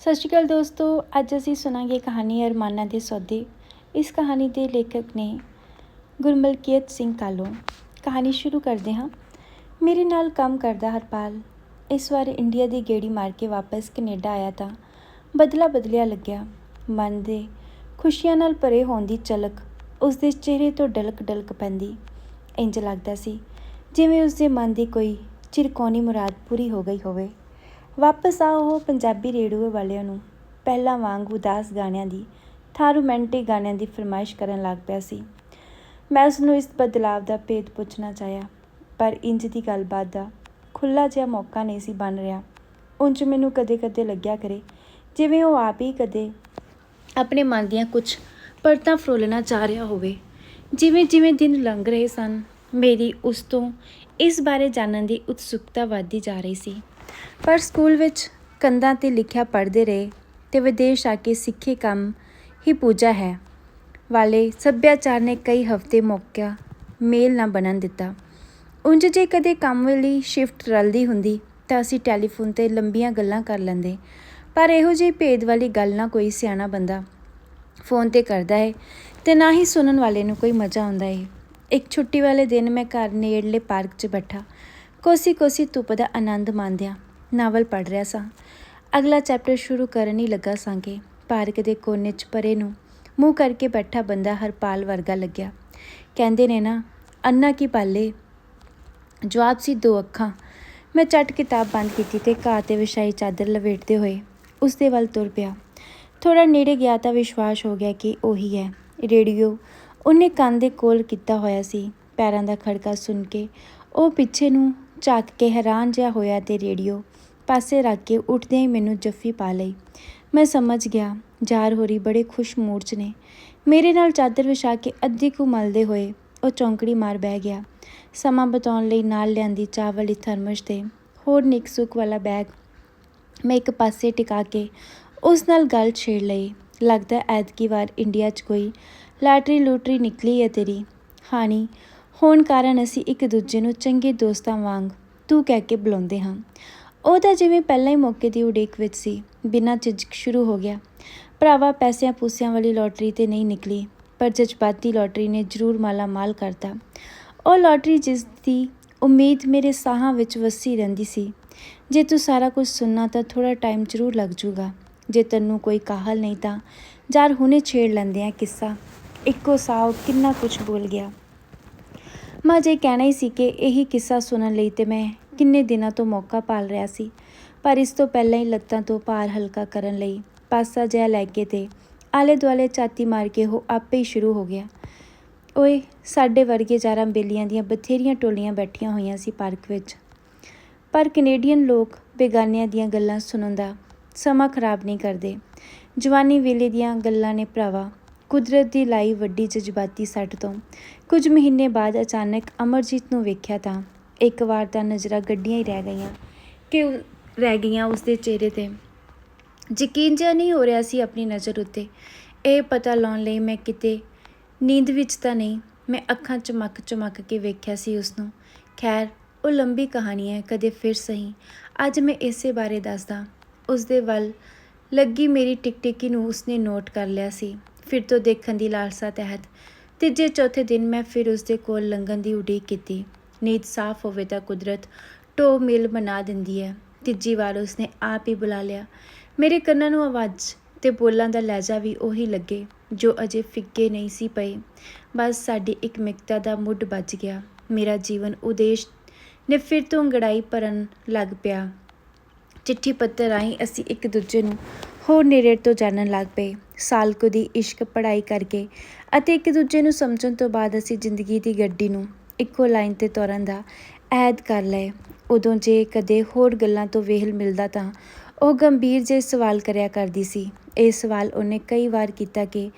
ਸਤਿ ਸ਼੍ਰੀ ਅਕਾਲ ਦੋਸਤੋ, ਅੱਜ ਅਸੀਂ ਸੁਣਾਂਗੇ ਕਹਾਣੀ ਅਰਮਾਨਾਂ ਦੇ ਸੌਦੇ। ਇਸ ਕਹਾਣੀ ਦੇ ਲੇਖਕ ਨੇ ਗੁਰਮਲਕੀਤ ਸਿੰਘ ਕਾਲੋ ਕਹਾਣੀ ਸ਼ੁਰੂ ਕਰਦੇ ਹਾਂ। ਮੇਰੇ ਨਾਲ ਕੰਮ ਕਰਦਾ ਹਰਪਾਲ। ਇਸ ਵਾਰ ਇੰਡੀਆ ਦੀ ਗੇੜੀ ਮਾਰ ਕੇ ਵਾਪਸ ਕੈਨੇਡਾ ਆਇਆ ਤਾਂ ਬਦਲਾ ਬਦਲਿਆ ਲੱਗਿਆ। ਮਨ ਦੇ ਖੁਸ਼ੀਆਂ ਨਾਲ ਭਰੇ ਹੋਣ ਦੀ ਝਲਕ ਉਸ ਦੇ ਚਿਹਰੇ ਤੋਂ ਡਲਕ ਡਲਕ ਪੈਂਦੀ। ਇੰਜ ਲੱਗਦਾ ਸੀ, ਜਿਵੇਂ ਉਸ ਦੇ ਮਨ ਦੀ ਕੋਈ ਚਿਰਕੋਣੀ ਮੁਰਾਦ ਪੂਰੀ ਹੋ ਗਈ ਹੋਵੇ। ਵਾਪਸ ਆ ਉਹ ਪੰਜਾਬੀ ਰੇਡੀਓ ਵਾਲਿਆਂ ਨੂੰ। ਪਹਿਲਾਂ ਵਾਂਗ ਉਦਾਸ ਗਾਣਿਆਂ ਦੀ, ਥਾਂ ਰੋਮਾਂਟਿਕ ਗਾਣਿਆਂ ਦੀ ਫਰਮਾਇਸ਼ ਕਰਨ ਲੱਗ ਪਿਆ ਸੀ। ਮੈਂ ਉਸ ਨੂੰ ਇਸ ਬਦਲਾਵ ਦਾ ਭੇਦ ਪੁੱਛਣਾ ਚਾਹਿਆ, ਪਰ ਇੰਜ ਦੀ ਗੱਲਬਾਤ ਦਾ ਖੁੱਲਾ ਜਿਹਾ ਮੌਕਾ ਨਹੀਂ ਸੀ ਬਣ ਰਿਹਾ। ਉਂਝ ਮੈਨੂੰ ਕਦੇ-ਕਦੇ ਲੱਗਿਆ ਕਰੇ, ਜਿਵੇਂ ਉਹ ਆਪ ਹੀ ਕਦੇ ਆਪਣੇ ਮਨ ਦੀਆਂ ਕੁਝ ਪਰਤਾਂ ਫਰੋਲਣਾ ਚਾਹ ਰਿਹਾ ਹੋਵੇ। ਜਿਵੇਂ ਜਿਵੇਂ ਦਿਨ ਲੰਘ ਰਹੇ ਸਨ, ਮੇਰੀ ਉਸ ਤੋਂ ਇਸ ਬਾਰੇ ਜਾਣਨ ਦੀ ਉਤਸੁਕਤਾ ਵਧਦੀ ਜਾ ਰਹੀ ਸੀ। ਪਰ ਸਕੂਲ ਵਿੱਚ ਕੰਧਾਂ ਤੇ ਲਿਖਿਆ ਪੜ੍ਹਦੇ ਰਹੇ ਤੇ ਵਿਦੇਸ਼ ਆ ਕੇ ਸਿੱਖੇ ਕੰਮ ਹੀ ਪੂਜਾ ਹੈ। ਵਾਲੇ ਸੱਭਿਆਚਾਰ ਨੇ ਕਈ ਹਫ਼ਤੇ ਮੌਕਿਆ ਮੇਲ ਨਾ ਬਣਨ ਦਿੱਤਾ। ਉਂਝ ਜੇ ਕਦੇ ਕੰਮ ਲਈ ਸ਼ਿਫਟ ਰਲਦੀ ਹੁੰਦੀ ਤਾਂ ਅਸੀਂ ਟੈਲੀਫੋਨ ਤੇ ਲੰਬੀਆਂ ਗੱਲਾਂ ਕਰ ਲੈਂਦੇ। ਪਰ ਇਹੋ ਜਿਹੀ ਭੇਦ ਵਾਲੀ ਗੱਲ ਨਾ ਕੋਈ ਸਿਆਣਾ ਬੰਦਾ ਫੋਨ ਤੇ ਕਰਦਾ ਹੈ ਤੇ ਨਾ ਹੀ ਸੁਣਨ ਵਾਲੇ ਨੂੰ ਕੋਈ ਮਜ਼ਾ ਆਉਂਦਾ ਹੈ ਇੱਕ ਛੁੱਟੀ ਵਾਲੇ ਦਿਨ ਮੈਂ ਘਰ ਨੇੜਲੇ ਪਾਰਕ 'ਚ ਬੈਠਾ। ਕੋਸੀ ਕੋਸੀ ਧੁੱਪ ਦਾ ਆਨੰਦ ਮਾਣਦਿਆਂ ਨਾਵਲ ਪੜ੍ਹ ਰਿਹਾ ਸਾਂ। ਅਗਲਾ ਚੈਪਟਰ ਸ਼ੁਰੂ ਕਰਨ ਹੀ ਲੱਗਾ ਸਾਂਗੇ। ਪਾਰਕ ਦੇ ਕੋਨੇ 'ਚ ਪਰੇ ਨੂੰ ਮੂੰਹ ਕਰਕੇ ਬੈਠਾ ਬੰਦਾ ਹਰਪਾਲ ਵਰਗਾ ਲੱਗਿਆ। ਕਹਿੰਦੇ ਨੇ ਨਾ, ਅੰਨਾ ਕੀ ਪਾਲੇ? ਜਵਾਬ ਸੀ, ਦੋ ਅੱਖਾਂ। ਮੈਂ ਚੱਟ ਕਿਤਾਬ ਬੰਦ ਕੀਤੀ ਤੇ ਘਾਹ ਤੇ ਵਿਛਾਈ ਚਾਦਰ ਲਵੇਟਦੇ ਹੋਏ ਉਸ ਦੇ ਵੱਲ ਤੁਰ ਪਿਆ। ਥੋੜਾ ਨੇੜੇ ਗਿਆ ਤਾਂ ਵਿਸ਼ਵਾਸ ਹੋ ਗਿਆ ਕਿ ਉਹੀ ਹੈ। ਰੇਡੀਓ ਉਹਨੇ ਕੰਨ ਦੇ ਕੋਲ ਕੀਤਾ ਹੋਇਆ ਸੀ। ਪੈਰਾਂ ਦਾ ਖੜਕਾ ਸੁਣ ਕੇ ਉਹ ਪਿੱਛੇ ਨੂੰ ਝਾਕ ਕੇ ਹੈਰਾਨ ਜਿਹਾ ਹੋਇਆ ਤੇ ਰੇਡੀਓ ਪਾਸੇ ਰੱਖ ਕੇ ਉੱਠਦਿਆਂ ਹੀ ਮੈਨੂੰ ਜੱਫੀ ਪਾ ਲਈ। ਮੈਂ ਸਮਝ ਗਿਆ ਜਾਰ ਹੋਰੀ ਬੜੇ ਖੁਸ਼ ਮੂਡ 'ਚ ਨੇ। ਮੇਰੇ ਨਾਲ ਚਾਦਰ ਵਿਛਾ ਕੇ ਅੱਧੀ ਕੁ ਮਲਦੇ ਹੋਏ ਉਹ ਚੌਂਕੜੀ ਮਾਰ ਬਹਿ ਗਿਆ। ਸਮਾਂ ਬਤਾਉਣ ਲਈ ਨਾਲ ਲਿਆਂਦੀ ਚਾਹ ਵਾਲੀ ਥਰਮਸ ਤੇ ਹੋਰ ਨਿੱਕ ਸੁੱਕ ਵਾਲਾ ਬੈਗ ਮੈਂ ਇੱਕ ਪਾਸੇ ਟਿਕਾ ਕੇ ਉਸ ਨਾਲ ਗੱਲ ਛੇੜ ਲਈ। ਲੱਗਦਾ ਐਤਕੀ ਵਾਰ ਇੰਡੀਆ 'ਚ ਕੋਈ ਲਾਟਰੀ ਲੂਟਰੀ ਨਿਕਲੀ ਹੈ ਤੇਰੀ। ਹਾਨੀ ਹੋਣ ਕਾਰਨ ਅਸੀਂ ਇੱਕ ਦੂਜੇ ਨੂੰ ਚੰਗੇ ਦੋਸਤਾਂ ਵਾਂਗ ਤੂੰ ਕਹਿ ਕੇ ਬੁਲਾਉਂਦੇ ਹਾਂ। ਉਹ ਤਾਂ ਜਿਵੇਂ ਪਹਿਲਾਂ ਹੀ ਮੌਕੇ ਦੀ ਉਡੀਕ ਵਿੱਚ ਸੀ, ਬਿਨਾਂ ਝਿਜਕ ਸ਼ੁਰੂ ਹੋ ਗਿਆ। ਭਰਾਵਾ, ਪੈਸਿਆਂ ਪੂਸਿਆਂ ਵਾਲੀ ਲੋਟਰੀ ਤੇ ਨਹੀਂ ਨਿਕਲੀ, ਪਰ ਜਜ਼ਬਾਤੀ ਲੋਟਰੀ ਨੇ ਜ਼ਰੂਰ ਮਾਲਾ ਮਾਲ ਕਰਤਾ। ਉਹ ਲੋਟਰੀ ਜਿਸ ਦੀ ਉਮੀਦ ਮੇਰੇ ਸਾਹਾਂ ਵਿੱਚ ਵਸੀ ਰਹਿੰਦੀ ਸੀ। ਜੇ ਤੂੰ ਸਾਰਾ ਕੁਝ ਸੁਣਨਾ ਤਾਂ ਥੋੜਾ ਟਾਈਮ ਜ਼ਰੂਰ ਲੱਗ ਜੂਗਾ। ਜੇ ਤੈਨੂੰ ਕੋਈ ਕਾਹਲ ਨਹੀਂ ਤਾਂ ਯਾਰ ਹੁਣੇ ਛੇੜ ਲੈਂਦੇ ਆ ਕਿੱਸਾ। ਇੱਕੋ ਸਾਹ ਕਿੰਨਾ ਕੁਝ ਬੋਲ ਗਿਆ। ਮੈਂ, ਜੇ ਕਹਿਣਾ ਹੀ ਸੀ ਕਿ ਇਹੀ ਕਿੱਸਾ ਸੁਣਨ ਲਈ ਤੇ ਮੈਂ ਕਿੰਨੇ ਦਿਨਾਂ ਤੋਂ ਮੌਕਾ ਪਾਲ ਰਿਹਾ ਸੀ, ਪਰ ਇਸ ਤੋਂ ਪਹਿਲਾਂ ਹੀ ਲੱਤਾਂ ਤੋਂ ਭਾਰ ਹਲਕਾ ਕਰਨ ਲਈ ਪਾਸਾ ਜਿਹਾ ਲੈ ਕੇ ਤੇ ਆਲੇ ਦੁਆਲੇ ਛਾਤੀ ਮਾਰ ਕੇ ਉਹ ਆਪੇ ਹੀ ਸ਼ੁਰੂ ਹੋ ਗਿਆ। ਓਏ, ਸਾਡੇ ਵਰਗੇ ਜਾਰਾਂ ਬੇਲੀਆਂ ਦੀਆਂ ਬਥੇਰੀਆਂ ਟੋਲੀਆਂ ਬੈਠੀਆਂ ਹੋਈਆਂ ਸੀ ਪਾਰਕ ਵਿੱਚ। ਪਰ ਕੈਨੇਡੀਅਨ ਲੋਕ ਬੇਗਾਨਿਆਂ ਦੀਆਂ ਗੱਲਾਂ ਸੁਣਨ ਦਾ ਸਮਾਂ ਖਰਾਬ ਨਹੀਂ ਕਰਦੇ। ਜਵਾਨੀ ਵੇਲੇ ਦੀਆਂ ਗੱਲਾਂ ਨੇ ਭਰਾਵਾ ਕੁਦਰਤ ਦੀ ਲਾਈ ਵੱਡੀ ਜਜ਼ਬਾਤੀ ਸੱਟ ਤੋਂ। ਕੁਝ ਮਹੀਨੇ ਬਾਅਦ ਅਚਾਨਕ ਅਮਰਜੀਤ ਨੂੰ ਵੇਖਿਆ ਤਾਂ ਇੱਕ ਵਾਰ ਤਾਂ ਨਜ਼ਰਾਂ ਗੱਡੀਆਂ ਹੀ ਰਹਿ ਗਈਆਂ। ਕਿ ਰਹਿ ਗਈਆਂ ਉਸ ਦੇ ਚਿਹਰੇ ਤੇ? ਯਕੀਨ ਜਿਹਾ ਨਹੀਂ ਹੋ ਰਿਹਾ ਸੀ ਆਪਣੀ ਨਜ਼ਰ ਉੱਤੇ। ਇਹ ਪਤਾ ਲਾਉਣ ਲਈ ਮੈਂ ਕਿਤੇ ਨੀਂਦ ਵਿੱਚ ਤਾਂ ਨਹੀਂ, ਮੈਂ ਅੱਖਾਂ ਚਮਕ ਚਮਕ ਕੇ ਵੇਖਿਆ ਸੀ ਉਸ ਨੂੰ ਖੈਰ, ਉਹ ਲੰਬੀ ਕਹਾਣੀ ਹੈ, ਕਦੇ ਫਿਰ ਸਹੀ। ਅੱਜ ਮੈਂ ਇਸੇ ਬਾਰੇ ਦੱਸਦਾ। ਉਸ ਦੇ ਵੱਲ ਲੱਗੀ ਮੇਰੀ ਟਿਕਟਿਕੀ ਨੂੰ ਉਸਨੇ ਨੋਟ ਕਰ ਲਿਆ ਸੀ। ਫਿਰ ਤੋਂ ਦੇਖਣ ਦੀ ਲਾਲਸਾ ਤਹਿਤ ਤੀਜੇ ਚੌਥੇ ਦਿਨ ਮੈਂ ਫਿਰ ਉਸ ਦੇ ਕੋਲ ਲੰਘਣ ਦੀ ਉਡੀਕ ਕੀਤੀ। ਨੀਂਦ ਸਾਫ਼ ਹੋਵੇ ਤਾਂ ਕੁਦਰਤ ਟੋ ਮਿਲ ਬਣਾ ਦਿੰਦੀ ਹੈ। ਤੀਜੀ ਵਾਰ ਉਸਨੇ ਆਪ ਹੀ ਬੁਲਾ ਲਿਆ। ਮੇਰੇ ਕੰਨਾਂ ਨੂੰ ਆਵਾਜ਼ ਤੇ ਬੋਲਾਂ ਦਾ ਲਹਿਜਾ ਵੀ ਉਹੀ ਲੱਗੇ, ਜੋ ਅਜੇ ਫਿੱਕੇ ਨਹੀਂ ਸੀ ਪਏ। ਬਸ ਸਾਡੀ ਇੱਕ ਮਿਕਤਾ ਦਾ ਮੁੱਢ ਵੱਜ ਗਿਆ। ਮੇਰਾ ਜੀਵਨ ਉਦੇਸ਼ ਨੇ ਫਿਰ ਤੋਂ ਅੰਗੜਾਈ ਭਰਨ ਲੱਗ ਪਿਆ। ਚਿੱਠੀ ਪੱਤਰ ਰਾਹੀਂ ਅਸੀਂ ਇੱਕ ਦੂਜੇ ਨੂੰ ਹੋਰ ਨੇੜੇ ਤੋਂ ਜਾਣਨ ਲੱਗ ਪਏ। ਸਾਲ ਕੁ ਦੀ ਇਸ਼ਕ ਪੜ੍ਹਾਈ ਕਰਕੇ ਅਤੇ ਇੱਕ ਦੂਜੇ ਨੂੰ ਸਮਝਣ ਤੋਂ ਬਾਅਦ ਅਸੀਂ ਜ਼ਿੰਦਗੀ ਦੀ ਗੱਡੀ ਨੂੰ ਇੱਕੋ ਲਾਈਨ ਤੇ ਤੋਰਨ ਦਾ ਐਦ ਕਰ ਲਏ। ਉਦੋਂ ਜੇ ਕਦੇ ਹੋਰ ਗੱਲਾਂ ਤੋਂ ਵੇਹਲ ਮਿਲਦਾ ਤਾਂ ਉਹ ਗੰਭੀਰ ਜਿਹੇ ਸਵਾਲ ਕਰਿਆ ਕਰਦੀ ਸੀ। ਇਹ ਸਵਾਲ ਉਹਨੇ ਕਈ ਵਾਰ ਕੀਤਾ ਕਿ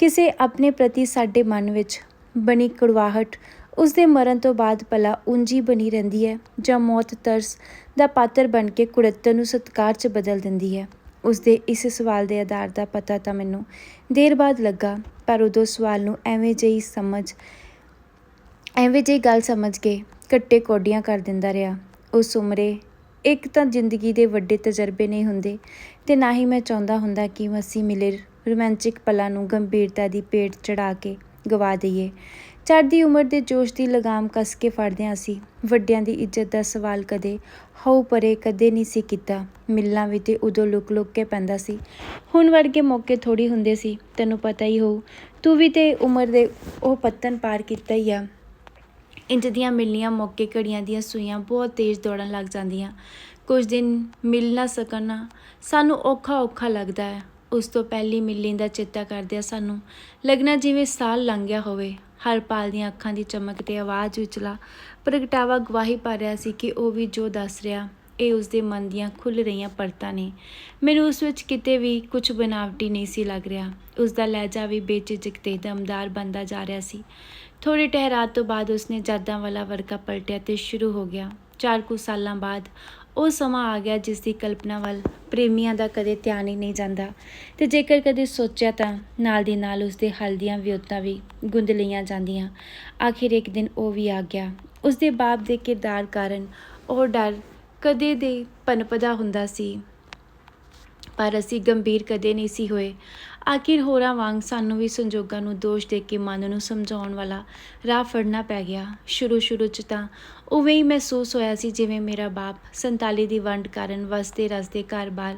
ਕਿਸੇ ਆਪਣੇ ਪ੍ਰਤੀ ਸਾਡੇ ਮਨ ਵਿੱਚ ਬਣੀ ਕੜਵਾਹਟ ਉਸ ਦੇ ਮਰਨ ਤੋਂ ਬਾਅਦ ਭਲਾ ਉਂਜੀ ਬਣੀ ਰਹਿੰਦੀ ਹੈ ਜਾਂ ਮੌਤ ਤਰਸ ਦਾ ਪਾਤਰ ਬਣ ਕੇ ਕੁੜੱਤਨ ਨੂੰ ਸਤਕਾਰ 'ਚ ਬਦਲ ਦਿੰਦੀ ਹੈ। ਉਸ ਦੇ ਇਸ ਸਵਾਲ ਦੇ ਆਧਾਰ ਦਾ ਪਤਾ ਤਾਂ ਮੈਨੂੰ ਦੇਰ ਬਾਅਦ ਲੱਗਾ, ਪਰ ਉਦੋਂ ਸਵਾਲ ਨੂੰ ਐਵੇਂ ਜਿਹੀ ਸਮਝ, ਐਵੇਂ ਜਿਹੀ ਗੱਲ ਸਮਝ ਕੇ ਕੱਟੇ ਕੋਡੀਆਂ ਕਰ ਦਿੰਦਾ ਰਿਹਾ। ਉਸ ਉਮਰੇ ਇੱਕ ਤਾਂ ਜ਼ਿੰਦਗੀ ਦੇ ਵੱਡੇ ਤਜਰਬੇ ਨਹੀਂ ਹੁੰਦੇ ਤੇ ਨਾ ਹੀ ਮੈਂ ਚਾਹੁੰਦਾ ਹੁੰਦਾ ਕਿ ਅਸੀਂ ਮਿਲੇ ਰੋਮਾਂਚਿਕ ਪਲਾਂ ਨੂੰ ਗੰਭੀਰਤਾ ਦੀ ਪੇਟ ਚੜਾ ਕੇ ਗਵਾ ਦਈਏ। ਚੜ੍ਹਦੀ ਉਮਰ ਦੇ ਜੋਸ਼ ਦੀ ਲਗਾਮ ਕੱਸ ਕੇ ਫੜਦਿਆਂ ਅਸੀਂ ਵੱਡਿਆਂ ਦੀ ਇੱਜ਼ਤ ਦਾ ਸਵਾਲ ਕਦੇ ਹਉ ਪਰੇ ਕਦੇ ਨਹੀਂ ਸੀ ਕੀਤਾ। ਮਿਲਣਾ ਵੀ ਤੇ ਉਦੋਂ ਲੁਕ ਲੁਕ ਕੇ ਪੈਂਦਾ ਸੀ। ਹੁਣ ਵਰਗੇ ਮੌਕੇ ਥੋੜੀ ਹੁੰਦੇ ਸੀ। ਤੈਨੂੰ ਪਤਾ ਹੀ ਹੋਊ, ਤੂੰ ਵੀ ਤੇ ਉਮਰ ਦੇ ਉਹ ਪੱਤਨ ਪਾਰ ਕੀਤਾ ਹੀ ਆ। ਇੰਜ ਦੀਆਂ ਮਿਲਣੀਆਂ ਮੌਕੇ ਘੜੀਆਂ ਦੀਆਂ ਸੂਈਆਂ ਬਹੁਤ ਤੇਜ਼ ਦੌੜਨ ਲੱਗ ਜਾਂਦੀਆਂ। ਕੁਝ ਦਿਨ ਮਿਲ ਨਾ ਸਕਣਾ ਸਾਨੂੰ ਔਖਾ ਔਖਾ ਲੱਗਦਾ ਹੈ। ਉਸ ਤੋਂ ਪਹਿਲੀ ਮਿਲਣੀ ਦਾ ਚੇਤਾ ਕਰਦਿਆਂ ਸਾਨੂੰ ਲੱਗਣਾ ਜਿਵੇਂ ਸਾਲ ਲੰਘ ਗਿਆ ਹੋਵੇ। ਹਰਪਾਲ ਦੀਆਂ ਅੱਖਾਂ ਦੀ ਚਮਕ ਤੇ ਆਵਾਜ਼ ਵਿਚਲਾ ਪ੍ਰਗਟਾਵਾ ਗਵਾਹੀ ਪਾ ਰਿਹਾ ਸੀ ਕਿ ਉਹ ਵੀ ਜੋ ਦੱਸ ਰਿਹਾ, ਇਹ ਉਸ ਦੇ ਮਨ ਦੀਆਂ ਖੁੱਲ ਰਹੀਆਂ ਪਰਤਾਂ ਨੇ। ਮੈਨੂੰ ਉਸ ਵਿੱਚ ਕਿਤੇ ਵੀ ਕੁਝ ਬਨਾਵਟੀ ਨਹੀਂ ਸੀ ਲੱਗ ਰਿਹਾ। ਉਸ ਦਾ ਲਹਿਜਾ ਵੀ ਬੇਝਿਜਕ ਤੇ ਦਮਦਾਰ ਬੰਦਾ ਜਾ ਰਿਹਾ ਸੀ। ਥੋੜੇ ਠਹਿਰਾਅ ਤੋਂ ਬਾਅਦ ਉਸਨੇ ਜਾਦਾਂ ਵਾਲਾ ਵਰਕਾ ਪਲਟਿਆ ਤੇ ਸ਼ੁਰੂ ਹੋ ਗਿਆ। ਚਾਰ ਕੁ ਸਾਲਾਂ ਬਾਅਦ ਉਹ ਸਮਾਂ ਆ ਗਿਆ ਜਿਸ ਦੀ ਕਲਪਨਾ ਵੱਲ ਪ੍ਰੇਮੀਆਂ ਦਾ ਕਦੇ ਧਿਆਨ ਹੀ ਨਹੀਂ ਜਾਂਦਾ। ਤੇ ਜੇਕਰ ਕਦੇ ਸੋਚਿਆ ਤਾਂ ਨਾਲ ਦੀ ਨਾਲ ਉਸ ਦੇ ਹੱਲ ਦੀਆਂ ਵਿਉਤਾਂ ਵੀ ਗੁੰਦ ਲਈਆਂ ਜਾਂਦੀਆਂ। ਆਖਿਰ ਇੱਕ ਦਿਨ ਉਹ ਵੀ ਆ ਗਿਆ। ਉਸ ਦੇ ਬਾਪ ਦੇ ਕਿਰਦਾਰ ਕਾਰਨ ਉਹ ਡਰ ਕਦੇ ਦੇ ਪਨਪਦਾ ਹੁੰਦਾ ਸੀ। ਪਰ ਅਸੀਂ ਗੰਭੀਰ ਕਦੇ ਨਹੀਂ ਸੀ ਹੋਏ। ਆਖਿਰ ਹੋਰਾਂ ਵਾਂਗ ਸਾਨੂੰ ਵੀ ਸੰਜੋਗਾਂ ਨੂੰ ਦੋਸ਼ ਦੇ ਕੇ ਮਨ ਨੂੰ ਸਮਝਾਉਣ ਵਾਲਾ ਰਾਹ ਫੜਨਾ ਪੈ ਗਿਆ। ਸ਼ੁਰੂ ਸ਼ੁਰੂ 'ਚ ਤਾਂ ਉਵੇਂ ਹੀ ਮਹਿਸੂਸ ਹੋਇਆ ਸੀ ਜਿਵੇਂ ਮੇਰਾ ਬਾਪ 47 ਦੀ ਵੰਡ ਕਾਰਨ ਵਸਦੇ ਰਸਦੇ ਘਰ-ਬਾਰ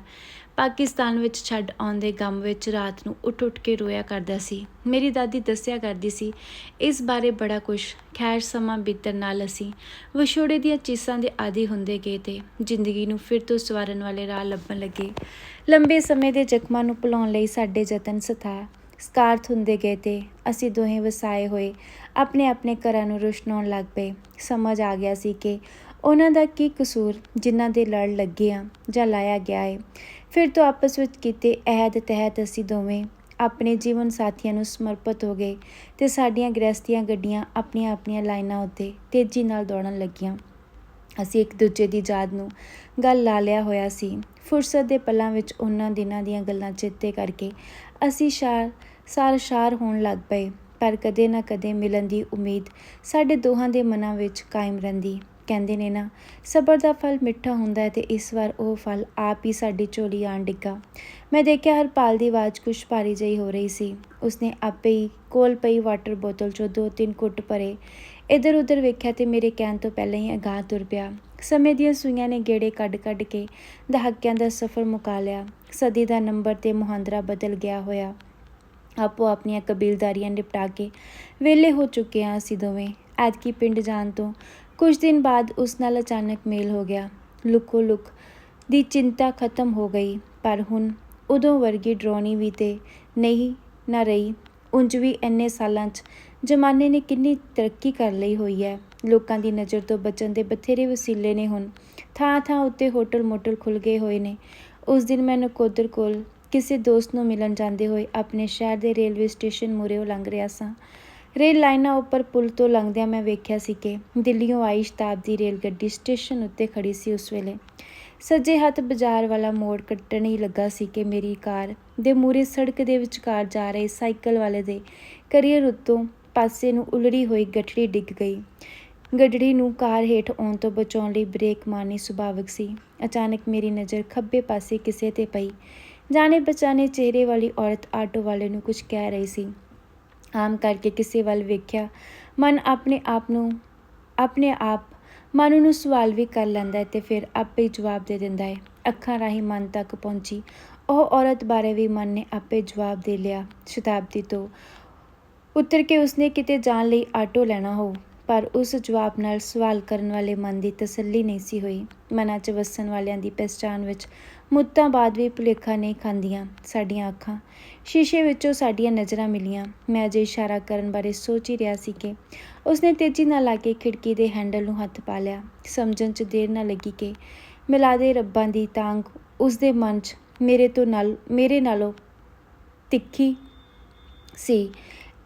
ਪਾਕਿਸਤਾਨ ਵਿੱਚ ਛੱਡ ਆਉਂਦੇ ਗਮ ਵਿੱਚ ਰਾਤ ਨੂੰ ਉੱਠ ਉੱਠ ਕੇ ਰੋਇਆ ਕਰਦਾ ਸੀ। ਮੇਰੀ ਦਾਦੀ ਦੱਸਿਆ ਕਰਦੀ ਸੀ, ਇਸ ਬਾਰੇ ਬੜਾ ਕੁਝ ਖੈਰ, ਸਮਾਂ ਬੀਤਣ ਨਾਲ ਅਸੀਂ ਵਿਛੋੜੇ ਦੀਆਂ ਚੀਸਾਂ ਦੇ ਆਦੀ ਹੁੰਦੇ ਗਏ ਤੇ ਜ਼ਿੰਦਗੀ ਨੂੰ ਫਿਰ ਤੋਂ ਸਵਾਰਨ ਵਾਲੇ ਰਾਹ ਲੱਭਣ ਲੱਗੇ। ਲੰਬੇ ਸਮੇਂ ਦੇ ਜ਼ਖਮਾਂ ਨੂੰ ਭੁਲਾਉਣ ਲਈ ਸਾਡੇ ਯਤਨ ਸਥਾ ਸਕਾਰਥ ਹੁੰਦੇ ਗਏ ਤੇ ਅਸੀਂ ਦੋਹੇ ਵਸਾਏ ਹੋਏ ਆਪਣੇ ਆਪਣੇ ਘਰਾਂ ਨੂੰ ਰੁਸ਼ਨਾਉਣ ਲੱਗ ਪਏ। ਸਮਝ ਆ ਗਿਆ ਸੀ ਕਿ ਉਹਨਾਂ ਦਾ ਕੀ ਕਸੂਰ ਜਿਨ੍ਹਾਂ ਦੇ ਲੜ ਲੱਗੇ ਆ ਜਾਂ ਲਾਇਆ ਗਿਆ ਏ? ਫਿਰ ਤੋਂ ਆਪਸ ਵਿੱਚ ਕੀਤੇ ਅਹਿਦ ਤਹਿਤ ਅਸੀਂ ਦੋਵੇਂ ਆਪਣੇ ਜੀਵਨ ਸਾਥੀਆਂ ਨੂੰ ਸਮਰਪਿਤ ਹੋ ਗਏ ਤੇ ਸਾਡੀਆਂ ਗ੍ਰਸਤੀਆਂ ਗੱਡੀਆਂ ਆਪਣੀਆਂ ਆਪਣੀਆਂ ਲਾਈਨਾਂ ਉੱਤੇ ਤੇਜ਼ੀ ਨਾਲ ਦੌੜਨ ਲੱਗੀਆਂ। ਅਸੀਂ ਇੱਕ ਦੂਜੇ ਦੀ ਯਾਦ ਨੂੰ ਗੱਲ ਲਾ ਲਿਆ ਹੋਇਆ ਸੀ। ਫੁਰਸਤ ਦੇ ਪਲਾਂ ਵਿੱਚ ਉਹਨਾਂ ਦਿਨਾਂ ਦੀਆਂ ਗੱਲਾਂ ਚੇਤੇ ਕਰਕੇ ਅਸੀਂ ਸ਼ਾਰ, ਸਾਰ ਸ਼ਾਰ ਹੋਣ ਲੱਗ ਪਏ, ਪਰ ਕਦੇ ਨਾ ਕਦੇ ਮਿਲਣ ਦੀ ਉਮੀਦ ਸਾਡੇ ਦੋਹਾਂ ਦੇ ਮਨਾਂ ਵਿੱਚ ਕਾਇਮ ਰਹਿੰਦੀ। ਕਹਿੰਦੇ ਨੇ ਨਾ, ਸਬਰ ਦਾ ਫਲ ਮਿੱਠਾ ਹੁੰਦਾ ਹੈ ਤੇ ਇਸ ਵਾਰ ਉਹ ਫਲ ਆਪ ਹੀ ਸਾਡੀ ਝੋਲੀ ਆਣ ਡਿੱਗਾ। ਮੈਂ ਦੇਖਿਆ ਹਰਪਾਲ ਦੀ ਆਵਾਜ਼ ਕੁਛ ਭਾਰੀ ਜਿਹੀ ਹੋ ਰਹੀ ਸੀ। ਉਸਨੇ ਆਪੇ ਹੀ ਕੋਲ ਪਈ ਵਾਟਰ ਬੋਤਲ ਚੋਂ ਦੋ ਤਿੰਨ ਕੁੱਟ ਭਰੇ। ਇਧਰ ਉਧਰ ਵੇਖਿਆ ਤੇ ਮੇਰੇ ਕਹਿਣ ਤੋਂ ਪਹਿਲਾਂ ਹੀ ਅਗਾਹ ਤੁਰ ਪਿਆ। ਸਮੇਂ ਦੀਆਂ ਸੂਈਆਂ ਨੇ ਗੇੜੇ ਕੱਢ ਕੱਢ ਕੇ ਦਹਾਕਿਆਂ ਦਾ ਸਫ਼ਰ ਮੁਕਾ ਲਿਆ। ਸਦੀ ਦਾ ਨੰਬਰ ਤੇ ਮੁਹਾਂਦਰਾ ਬਦਲ ਗਿਆ ਹੋਇਆ। ਆਪੋ ਆਪਣੀਆਂ ਕਬੀਲਦਾਰੀਆਂ ਨਿਪਟਾ ਕੇ ਵਿਹਲੇ ਹੋ ਚੁੱਕੇ ਹਾਂ ਅਸੀਂ ਦੋਵੇਂ। ਐਤਕੀ ਪਿੰਡ ਜਾਣ ਤੋਂ ਕੁਝ ਦਿਨ ਬਾਅਦ ਉਸ ਨਾਲ ਅਚਾਨਕ ਮੇਲ ਹੋ ਗਿਆ। ਲੁਕੋ ਲੁਕ ਦੀ ਚਿੰਤਾ ਖਤਮ ਹੋ ਗਈ, ਪਰ ਹੁਣ ਉਦੋਂ ਵਰਗੀ ਡਰਾਉਣੀ ਵੀ ਤੇ ਨਹੀਂ ਨਾ ਰਹੀ। ਉਂਝ ਵੀ ਇੰਨੇ ਸਾਲਾਂ 'ਚ ਜ਼ਮਾਨੇ ਨੇ ਕਿੰਨੀ ਤਰੱਕੀ ਕਰ ਲਈ ਹੋਈ ਹੈ। ਲੋਕਾਂ ਦੀ ਨਜ਼ਰ ਤੋਂ ਬਚਣ ਦੇ ਬਥੇਰੇ ਵਸੀਲੇ ਨੇ ਹੁਣ। ਥਾਂ ਥਾਂ ਉੱਤੇ ਹੋਟਲ ਮੋਟਲ ਖੁੱਲ ਗਏ ਹੋਏ ਨੇ। ਉਸ ਦਿਨ ਮੈਂ ਨਕੋਦਰ ਕੋਲ ਕਿਸੇ ਦੋਸਤ ਨੂੰ ਮਿਲਣ ਜਾਂਦੇ ਹੋਏ ਆਪਣੇ ਸ਼ਹਿਰ ਦੇ ਰੇਲਵੇ ਸਟੇਸ਼ਨ ਮੂਹਰੇ ਲੰਘ ਰਿਹਾ ਸਾਂ। ਰੇਲ ਲਾਈਨਾਂ ਉੱਪਰ ਪੁਲ ਤੋਂ ਲੰਘਦਿਆਂ ਮੈਂ ਵੇਖਿਆ ਸੀ ਕਿ ਦਿੱਲੀੋਂ ਆਈ ਸ਼ਤਾਬਦੀ ਰੇਲ ਗੱਡੀ ਸਟੇਸ਼ਨ ਉੱਤੇ ਖੜੀ ਸੀ ਉਸ ਵੇਲੇ। ਸੱਜੇ ਹੱਥ ਬਾਜ਼ਾਰ ਵਾਲਾ ਮੋੜ ਕੱਟਣ ਹੀ ਲੱਗਾ ਸੀ ਕਿ ਮੇਰੀ ਕਾਰ ਦੇ ਮੂਰੇ ਸੜਕ ਦੇ ਵਿਚਕਾਰ ਜਾ ਰਹੇ ਸਾਈਕਲ ਵਾਲੇ ਦੇ ਕਰੀਅਰ ਉੱਤੋਂ ਪਾਸੇ ਨੂੰ ਉਲੜੀ ਹੋਈ ਗੱਠੜੀ ਡਿੱਗ ਗਈ। ਗੱਡੜੀ ਨੂੰ ਕਾਰ ਹੇਠ ਆਉਣ ਤੋਂ ਬਚਾਉਣ ਲਈ ਬ੍ਰੇਕ ਮਾਰਨੀ ਸੁਭਾਵਿਕ ਸੀ। ਅਚਾਨਕ ਮੇਰੀ ਨਜ਼ਰ ਖੱਬੇ ਪਾਸੇ ਕਿਸੇ ਤੇ ਪਈ। ਜਾਣੇ ਬਚਾਣੇ ਚਿਹਰੇ ਵਾਲੀ ਔਰਤ ਆਟੋ ਵਾਲੇ ਨੂੰ ਕੁਝ ਕਹਿ ਰਹੀ ਸੀ। ਆਮ ਕਰਕੇ ਕਿਸੇ ਵੱਲ ਵੇਖਿਆ, ਮਨ ਆਪਣੇ ਆਪ ਨੂੰ, ਆਪਣੇ ਆਪ ਮਨ ਨੂੰ ਸਵਾਲ ਵੀ ਕਰ ਲੈਂਦਾ ਹੈ ਤੇ ਫਿਰ ਆਪੇ ਜਵਾਬ ਦੇ ਦਿੰਦਾ ਹੈ। ਅੱਖਾਂ ਰਾਹੀਂ ਮਨ ਤੱਕ ਪਹੁੰਚੀ। ਉਹ ਔਰਤ ਬਾਰੇ ਵੀ ਮਨ ਨੇ ਆਪੇ ਜਵਾਬ ਦੇ ਲਿਆ ਸ਼ਤਾਬਦੀ ਤੋਂ। ਉੱਤਰ ਕੇ ਉਸਨੇ ਕਿਤੇ ਜਾਣ ਲਈ ਆਟੋ ਲੈਣਾ ਹੋ ਪਰ ਉਸ ਜਵਾਬ ਨਾਲ ਸਵਾਲ ਕਰਨ ਵਾਲੇ ਮਨ ਦੀ ਤਸੱਲੀ ਨਹੀਂ ਸੀ ਹੋਈ। ਮਨਾਂ 'ਚ ਵਸਣ ਵਾਲਿਆਂ ਦੀ ਪਛਾਣ ਵਿੱਚ ਮੁੱਤਾਂ ਬਾਅਦ ਵੀ ਭੁਲੇਖਾ ਨਹੀਂ ਖਾਂਦੀਆਂ ਸਾਡੀਆਂ ਅੱਖਾਂ। ਸ਼ੀਸ਼ੇ ਵਿੱਚੋਂ ਸਾਡੀਆਂ ਨਜ਼ਰਾਂ ਮਿਲੀਆਂ। ਮੈਂ ਅਜੇ ਇਸ਼ਾਰਾ ਕਰਨ ਬਾਰੇ ਸੋਚ ਹੀ ਰਿਹਾ ਸੀ ਕਿ ਉਸਨੇ ਤੇਜ਼ੀ ਨਾਲ ਆ ਕੇ ਖਿੜਕੀ ਦੇ ਹੈਂਡਲ ਨੂੰ ਹੱਥ ਪਾ ਲਿਆ। ਸਮਝਣ 'ਚ ਦੇਰ ਨਾ ਲੱਗੀ ਕਿ ਮਿਲਾਦੇ ਰੱਬਾਂ ਦੀ ਤਾਂਗ ਉਸਦੇ ਮਨ 'ਚ ਮੇਰੇ ਤੋਂ ਨਾਲ, ਮੇਰੇ ਨਾਲੋਂ ਤਿੱਖੀ ਸੀ।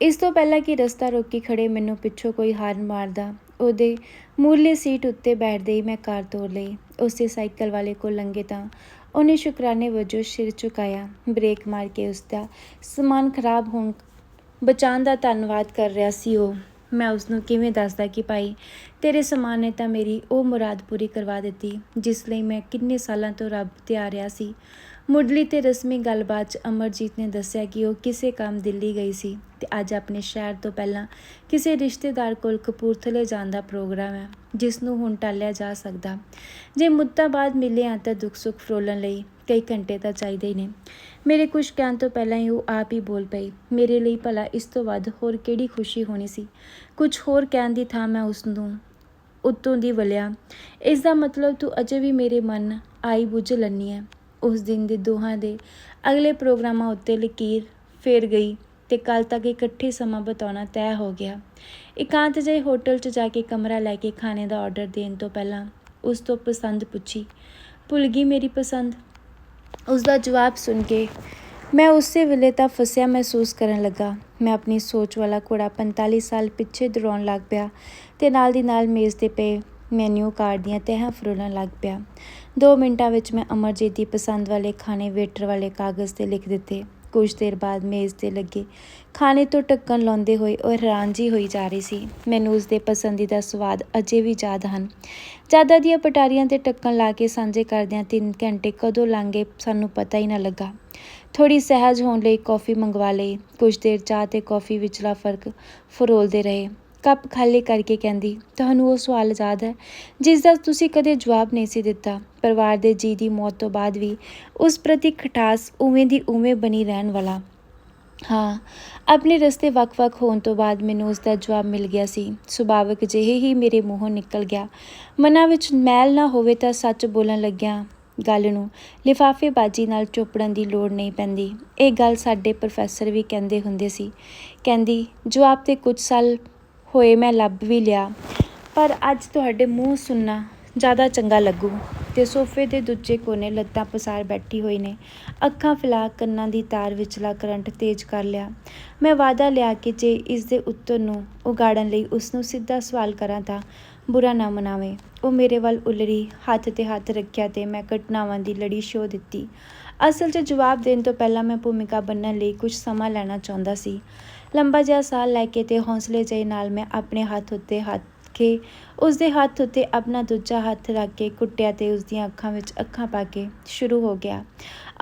ਇਸ ਤੋਂ ਪਹਿਲਾਂ ਕਿ ਰਸਤਾ ਰੋਕੀ ਖੜੇ ਮੈਨੂੰ ਪਿੱਛੋਂ ਕੋਈ ਹਾਰਨ ਮਾਰਦਾ, ਉਹਦੇ ਮੂਰਲੇ ਸੀਟ ਉੱਤੇ ਬੈਠਦੇ ਹੀ ਮੈਂ ਕਾਰ ਤੋੜ ਲਈ। ਉਸੇ ਸਾਈਕਲ ਵਾਲੇ ਕੋਲ ਲੰਘੇ ਤਾਂ ਉਹਨੇ ਸ਼ੁਕਰਾਨੇ ਵਜੋਂ ਸਿਰ ਝੁਕਾਇਆ, ਬ੍ਰੇਕ ਮਾਰ ਕੇ ਉਸ ਦਾ ਸਮਾਨ ਖਰਾਬ ਹੋਣ, ਬਚਾਉਣ ਦਾ ਧੰਨਵਾਦ ਕਰ ਰਿਹਾ ਸੀ ਉਹ। ਮੈਂ ਉਸ ਨੂੰ ਕਿਵੇਂ ਦੱਸਦਾ ਕਿ ਭਾਈ, ਤੇਰੇ ਸਮਾਨ ਨੇ ਤਾਂ ਮੇਰੀ ਉਹ ਮੁਰਾਦ ਪੂਰੀ ਕਰਵਾ ਦਿੱਤੀ, ਜਿਸ ਲਈ ਮੈਂ ਕਿੰਨੇ ਸਾਲਾਂ ਤੋਂ ਰੱਬ ਤੇ ਆ ਰਿਹਾ ਸੀ। ਮੁੱਢਲੀ ਤੇ ਰਸਮੀ ਗੱਲਬਾਤ 'ਚ ਅਮਰਜੀਤ ਨੇ ਦੱਸਿਆ ਕਿ ਉਹ ਕਿਸੇ ਕੰਮ ਦਿੱਲੀ ਗਈ ਸੀ ਤੇ ਅੱਜ ਆਪਣੇ ਸ਼ਹਿਰ ਤੋਂ ਪਹਿਲਾਂ ਕਿਸੇ ਰਿਸ਼ਤੇਦਾਰ ਕੋਲ ਕਪੂਰਥਲੇ ਜਾਣ ਦਾ ਪ੍ਰੋਗਰਾਮ ਹੈ, ਜਿਸ ਨੂੰ ਹੁਣ ਟਾਲਿਆ ਜਾ ਸਕਦਾ। ਜੇ ਮੁੱਦਾ ਬਾਅਦ ਮਿਲੇ ਆ ਤਾਂ ਦੁੱਖ ਸੁੱਖ ਫਰੋਲਣ ਲਈ ਕਈ ਘੰਟੇ ਤਾਂ ਚਾਹੀਦੇ ਹੀ ਨੇ। ਮੇਰੇ ਕੁਝ ਕਹਿਣ ਤੋਂ ਪਹਿਲਾਂ ਹੀ ਉਹ ਆਪ ਹੀ ਬੋਲ ਪਈ, ਮੇਰੇ ਲਈ ਭਲਾ ਇਸ ਤੋਂ ਵੱਧ ਹੋਰ ਕਿਹੜੀ ਖੁਸ਼ੀ ਹੋਣੀ ਸੀ? ਕੁਝ ਹੋਰ ਕਹਿਣ ਦੀ ਥਾਂ ਮੈਂ ਉਸ ਨੂੰ ਉੱਤੋਂ ਦੀ ਵਲਿਆ ਇਸ ਦਾ ਮਤਲਬ ਤੂੰ ਅਜੇ ਵੀ ਮੇਰੇ ਮਨ ਆਈ ਬੁੱਝ ਲੰਨੀ ਹੈ। ਉਸ ਦਿਨ ਦੇ ਦੋਹਾਂ ਦੇ ਅਗਲੇ ਪ੍ਰੋਗਰਾਮਾਂ ਉੱਤੇ ਲਕੀਰ ਫੇਰ ਗਈ ਤੇ ਕੱਲ ਤੱਕ ਇਕੱਠੇ ਸਮਾਂ ਬਿਤਾਉਣਾ ਤੈਅ ਹੋ ਗਿਆ। ਇਕਾਂਤ ਜਿਹੇ ਹੋਟਲ 'ਚ ਜਾ ਕੇ ਕਮਰਾ ਲੈ ਕੇ ਖਾਣੇ ਦਾ ਆਰਡਰ ਦੇਣ ਤੋਂ ਪਹਿਲਾਂ ਉਸ ਤੋਂ ਪਸੰਦ ਪੁੱਛੀ, ਭੁੱਲ ਗਈ ਮੇਰੀ ਪਸੰਦ? ਉਸ ਦਾ ਜਵਾਬ ਸੁਣ ਕੇ ਮੈਂ ਉਸੇ ਵੇਲੇ ਤਾਂ ਫਸਿਆ ਮਹਿਸੂਸ ਕਰਨ ਲੱਗਾ। ਮੈਂ ਆਪਣੀ ਸੋਚ ਵਾਲਾ ਘੋੜਾ 45 ਸਾਲ ਪਿੱਛੇ ਦੌੜਾਉਣ ਲੱਗ ਪਿਆ ਤੇ ਨਾਲ ਦੀ ਨਾਲ ਮੇਜ਼ ਤੇ ਪਏ ਮੈਨੂ ਕਾਰਡ ਦੀਆਂ ਤਹਿਾਂ ਫਰੋਲਣ ਲੱਗ ਪਿਆ। 2 ਮਿੰਟਾਂ ਵਿੱਚ ਮੈਂ ਅਮਰਜੀਤ ਦੀ ਪਸੰਦ ਵਾਲੇ ਖਾਣੇ ਵੇਟਰ ਵਾਲੇ ਕਾਗਜ਼ ਤੇ ਲਿਖ ਦਿੱਤੇ। ਕੁਝ ਦੇਰ ਬਾਅਦ ਮੇਜ਼ ਤੇ ਲੱਗੇ। ਖਾਣੇ ਤੋਂ ਢੱਕਣ ਲਾਉਂਦੇ ਹੋਏ ਉਹ ਹੈਰਾਨ ਜੀ ਹੋਈ ਜਾ ਰਹੀ ਸੀ। ਮੈਨੂੰ ਉਸ ਦੇ ਪਸੰਦੀਦਾ ਸਵਾਦ ਅਜੇ ਵੀ ਯਾਦ ਹਨ। ਜਾਦਾ ਦੀਆਂ ਪਟਾਰੀਆਂ ਤੇ ਢੱਕਣ ਲਾ ਕੇ ਸਾਂਝੇ ਕਰਦਿਆਂ 3 ਘੰਟੇ ਕਦੋਂ ਲੰਘ ਸਾਨੂੰ ਪਤਾ ਹੀ ਨਾ ਲੱਗਾ। ਥੋੜੀ ਸਹਿਜ ਹੋਣ ਲਈ ਕੌਫੀ ਮੰਗਵਾ ਲਈ। ਕੁਝ ਦੇਰ ਚਾਹ ਤੇ ਕੌਫੀ ਵਿਚਲਾ ਫ਼ਰਕ ਫਰੋਲਦੇ ਰਹੇ। ਕੱਪ ਖਾਲੀ ਕਰਕੇ ਕਹਿੰਦੀ, ਤੁਹਾਨੂੰ ਉਹ ਸਵਾਲ ਯਾਦ ਹੈ, ਜਿਸ ਦਾ ਤੁਸੀਂ ਕਦੇ ਜਵਾਬ ਨਹੀਂ ਸੀ ਦਿੱਤਾ। ਪਰਿਵਾਰ ਦੇ ਜੀ ਦੀ ਮੌਤ ਤੋਂ ਬਾਅਦ ਵੀ ਉਸ ਪ੍ਰਤੀ ਖਟਾਸ ਉਵੇਂ ਦੀ ਉਵੇਂ ਬਣੀ ਰਹਿਣ ਵਾਲਾ। ਹਾਂ, ਆਪਣੇ ਰਸਤੇ ਵੱਖ-ਵੱਖ ਹੋਣ ਤੋਂ ਬਾਅਦ ਮੈਨੂੰ ਉਸ ਦਾ ਜਵਾਬ ਮਿਲ ਗਿਆ ਸੀ। ਸੁਭਾਵਿਕ ਜਿਹੇ ਹੀ ਮੇਰੇ ਮੂੰਹੋਂ ਨਿਕਲ ਗਿਆ। ਮਨਾਂ ਵਿੱਚ ਮੈਲ ਨਾ ਹੋਵੇ ਤਾਂ ਸੱਚ ਬੋਲਣ ਲੱਗਿਆ ਗੱਲ ਨੂੰ ਲਿਫਾਫੇਬਾਜ਼ੀ ਨਾਲ ਚੋਪੜਨ ਦੀ ਲੋੜ ਨਹੀਂ ਪੈਂਦੀ। ਇਹ ਗੱਲ ਸਾਡੇ ਪ੍ਰੋਫੈਸਰ ਵੀ ਕਹਿੰਦੇ ਹੁੰਦੇ ਸੀ। ਕਹਿੰਦੀ, ਜਵਾਬ ਤੇ ਕੁਝ ਸਾਲ ਹੋਏ ਮੈਂ ਲੱਭ ਵੀ ਲਿਆ। ਪਰ ਅੱਜ ਤੁਹਾਡੇ ਮੂੰਹ ਸੁਣਨਾ ਜ਼ਿਆਦਾ ਚੰਗਾ ਲੱਗੂ ਤੇ ਸੋਫੇ ਦੇ ਦੂਜੇ ਕੋਨੇ ਲੱਤਾਂ ਪਸਾਰ ਬੈਠੀ ਹੋਈ ਨੇ। ਅੱਖਾਂ ਫਿਲਾ ਕੰਨਾਂ ਦੀ ਤਾਰ ਵਿਚਲਾ ਕਰੰਟ ਤੇਜ਼ ਕਰ ਲਿਆ। ਮੈਂ ਵਾਦਾ ਲਿਆ ਕਿ ਜੇ ਇਸ ਦੇ ਉੱਤਰ ਨੂੰ ਉਗਾੜਨ ਲਈ ਉਸ ਨੂੰ ਸਿੱਧਾ ਸਵਾਲ ਕਰਾਂ ਤਾਂ ਬੁਰਾ ਨਾ ਮਨਾਵੇ। ਉਹ ਮੇਰੇ ਵੱਲ ਉਲਰੀ ਹੱਥ ਤੇ ਹੱਥ ਰੱਖਿਆ ਤੇ ਮੈਂ ਘਟਨਾਵਾਂ ਦੀ ਲੜੀ ਸ਼ੋ ਦਿੱਤੀ। ਅਸਲ 'ਚ ਜਵਾਬ ਦੇਣ ਤੋਂ ਪਹਿਲਾਂ ਮੈਂ ਭੂਮਿਕਾ ਬੰਨਣ ਲਈ ਕੁਝ ਸਮਾਂ ਲੈਣਾ ਚਾਹੁੰਦਾ ਸੀ। ਲੰਬਾ ਜਿਹਾ ਸਾਹ ਲੈ ਕੇ ਤੇ ਹੌਸਲੇ ਜਿਹੇ ਨਾਲ ਮੈਂ ਆਪਣੇ ਹੱਥ ਉੱਤੇ ਹੱਥ ਕੇ ਉਸ ਦੇ ਹੱਥ ਉੱਤੇ ਆਪਣਾ ਦੂਜਾ ਹੱਥ ਰੱਖ ਕੇ ਕੁੱਟਿਆ ਤੇ ਉਸ ਦੀਆਂ ਅੱਖਾਂ ਵਿੱਚ ਅੱਖਾਂ ਪਾ ਕੇ ਸ਼ੁਰੂ ਹੋ ਗਿਆ।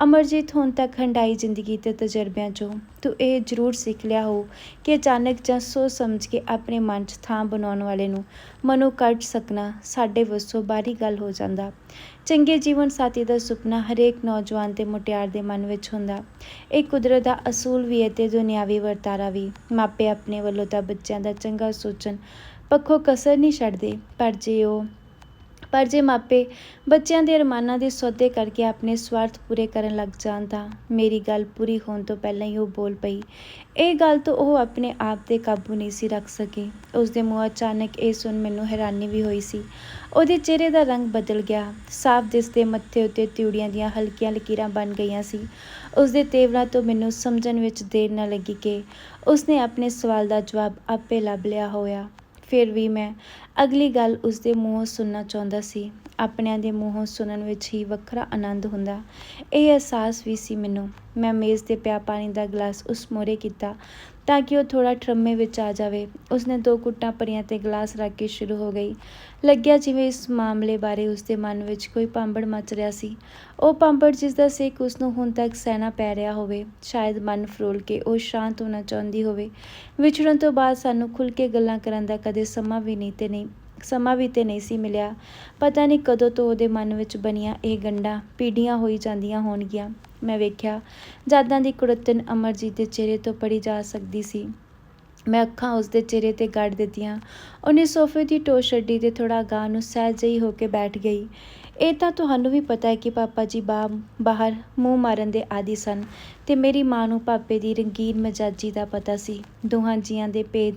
ਅਮਰਜੀਤ ਹੁਣ ਤੱਕ ਹੰਡਾਈ ਜ਼ਿੰਦਗੀ ਤੇ ਤਜਰਬਿਆਂ ਚੋਂ, ਤੂੰ ਇਹ ਜ਼ਰੂਰ ਸਿੱਖ ਲਿਆ ਹੋ ਕਿ ਅਚਾਨਕ ਜਾਂ ਸੋਚ ਸਮਝ ਕੇ ਆਪਣੇ ਮਨ 'ਚ ਥਾਂ ਬਣਾਉਣ ਵਾਲੇ ਨੂੰ ਮਨੋਂ ਕੱਢ ਸਕਣਾ ਸਾਡੇ ਵੱਸੋਂ ਬਾਹਰੀ ਗੱਲ ਹੋ ਜਾਂਦਾ। ਚੰਗੇ ਜੀਵਨ ਸਾਥੀ ਦਾ ਸੁਪਨਾ ਹਰੇਕ ਨੌਜਵਾਨ ਤੇ ਮੁਟਿਆਰ ਦੇ ਮਨ ਵਿੱਚ ਹੁੰਦਾ। ਇਹ ਕੁਦਰਤ ਦਾ ਅਸੂਲ ਵੀ ਹੈ ਤੇ ਦੁਨਿਆਵੀ ਵਰਤਾਰਾ ਵੀ। ਮਾਪੇ ਆਪਣੇ ਵੱਲੋਂ ਤਾਂ ਬੱਚਿਆਂ ਦਾ ਚੰਗਾ ਸੋਚਣ ਪੱਖੋਂ ਕਸਰ ਨਹੀਂ ਛੱਡਦੇ। ਪਰ ਜੇ ਉਹ, ਪਰ ਜੇ ਮਾਪੇ ਬੱਚਿਆਂ ਦੇ ਅਰਮਾਨਾਂ ਦੇ ਸੌਦੇ ਕਰਕੇ ਆਪਣੇ ਸਵਾਰਥ ਪੂਰੇ ਕਰਨ ਲੱਗ ਜਾਣ ਤਾਂ ਮੇਰੀ ਗੱਲ ਪੂਰੀ ਹੋਣ ਤੋਂ ਪਹਿਲਾਂ ਹੀ ਉਹ ਬੋਲ ਪਈ, ਇਹ ਗੱਲ ਤੋਂ ਉਹ ਆਪਣੇ ਆਪ ਤੇ ਕਾਬੂ ਨਹੀਂ ਸੀ ਰੱਖ ਸਕੀ। ਉਸ ਦੇ ਮੂੰਹ ਅਚਾਨਕ ਇਹ ਸੁਣ ਮੈਨੂੰ ਹੈਰਾਨੀ ਵੀ ਹੋਈ ਸੀ। ਉਹਦੇ ਚਿਹਰੇ ਦਾ ਰੰਗ ਬਦਲ ਗਿਆ। ਸਾਫ਼ ਦਿਸਦੇ ਮੱਥੇ ਉੱਤੇ ਤਿਉੜੀਆਂ ਦੀਆਂ ਹਲਕੀਆਂ ਲਕੀਰਾਂ ਬਣ ਗਈਆਂ ਸੀ। ਉਸ ਦੇ ਤੇਵਰਾਂ ਤੋਂ ਮੈਨੂੰ ਸਮਝਣ ਵਿੱਚ ਦੇਰ ਨਾ ਲੱਗੀ ਕਿ ਉਸਨੇ ਆਪਣੇ ਸਵਾਲ ਦਾ ਜਵਾਬ ਆਪੇ ਲੱਭ ਲਿਆ ਹੋਇਆ। ਫਿਰ ਵੀ ਮੈਂ ਅਗਲੀ ਗੱਲ ਉਸ ਦੇ ਮੂੰਹੋਂ ਸੁਣਨਾ ਚਾਹੁੰਦਾ ਸੀ। ਆਪਣਿਆਂ ਦੇ ਮੂੰਹੋਂ ਸੁਣਨ ਵਿੱਚ ਹੀ ਵੱਖਰਾ ਆਨੰਦ ਹੁੰਦਾ। ਇਹ ਅਹਿਸਾਸ ਵੀ ਸੀ ਮੈਨੂੰ। ਮੈਂ ਮੇਜ਼ ਤੇ ਪਿਆ ਪਾਣੀ ਦਾ ਗਲਾਸ ਉਸ ਮੋਰੇ ਕੀਤਾ। ਤਾਂ ਕਿ ਉਹ ਥੋੜਾ ਠਰਮੇ ਵਿੱਚ ਆ ਜਾਵੇ। ਉਸਨੇ ਦੋ ਕੁੱਟਾਂ ਭਰੀਆਂ ਤੇ ਗਲਾਸ ਰੱਖ ਕੇ ਸ਼ੁਰੂ ਹੋ ਗਈ। ਲੱਗਿਆ ਜਿਵੇਂ ਇਸ ਮਾਮਲੇ ਬਾਰੇ ਉਸਦੇ ਮਨ ਵਿੱਚ ਕੋਈ ਪਾਂਬੜ ਮਚ ਰਿਹਾ ਸੀ। ਉਹ ਪਾਂਬੜ ਜਿਸ ਦਾ ਸੇਕ ਉਸ ਨੂੰ ਹੁਣ ਤੱਕ ਸਹਿਣਾ ਪੈ ਰਿਹਾ ਹੋਵੇ, ਸ਼ਾਇਦ ਮਨ ਫਰੋਲ ਕੇ ਉਹ ਸ਼ਾਂਤ ਹੋਣਾ ਚਾਹੁੰਦੀ ਹੋਵੇ। ਵਿਛੜਨ ਤੋਂ ਬਾਅਦ ਸਾਨੂੰ ਖੁੱਲ ਕੇ ਗੱਲਾਂ ਕਰਨ ਦਾ ਕਦੇ ਸਮਾਂ ਵੀ ਨਹੀਂ ਤੇ ਨਹੀਂ। ਸਮਾਂ ਵੀ ਤੇ ਨਹੀਂ ਸੀ ਮਿਲਿਆ। ਪਤਾ ਨਹੀਂ ਕਦੋਂ ਤੋਂ ਉਹਦੇ ਮਨ ਵਿੱਚ ਬਣੀਆਂ ਇਹ ਗੰਢਾਂ ਪੀੜੀਆਂ ਹੋਈ ਜਾਂਦੀਆਂ ਹੋਣਗੀਆਂ। ਮੈਂ ਵੇਖਿਆ ਜਾਦਾਂ ਦੀ ਕੁੜੱਤਨ ਅਮਰਜੀਤ ਦੇ ਚਿਹਰੇ ਤੋਂ ਪੜੀ ਜਾ ਸਕਦੀ ਸੀ। ਮੈਂ ਅੱਖਾਂ ਉਸਦੇ ਚਿਹਰੇ ਤੇ ਗੱਡ ਦਿੱਤੀਆਂ। ਉਹਨੇ ਸੋਫੇ ਦੀ ਟੋ ਛੱਡੀ ਤੇ ਥੋੜਾ ਗਾਂ ਨੂੰ ਸਹਿਜ ਜਿਹੀ ਹੋ ਕੇ ਬੈਠ ਗਈ। ਇਹ ਤਾਂ ਤੁਹਾਨੂੰ ਵੀ ਪਤਾ ਹੈ ਕਿ ਪਾਪਾ ਜੀ ਬਾ, ਬਾਹਰ ਮੂੰਹ ਮਾਰਨ ਦੇ ਆਦੀ ਸਨ ਤੇ ਮੇਰੀ ਮਾਂ ਨੂੰ ਪਾਪੇ ਦੀ ਰੰਗੀਨ ਮਜਾਜੀ ਦਾ ਪਤਾ ਸੀ। ਦੋਹਾਂ ਜੀਆਂ ਦੇ ਭੇਦ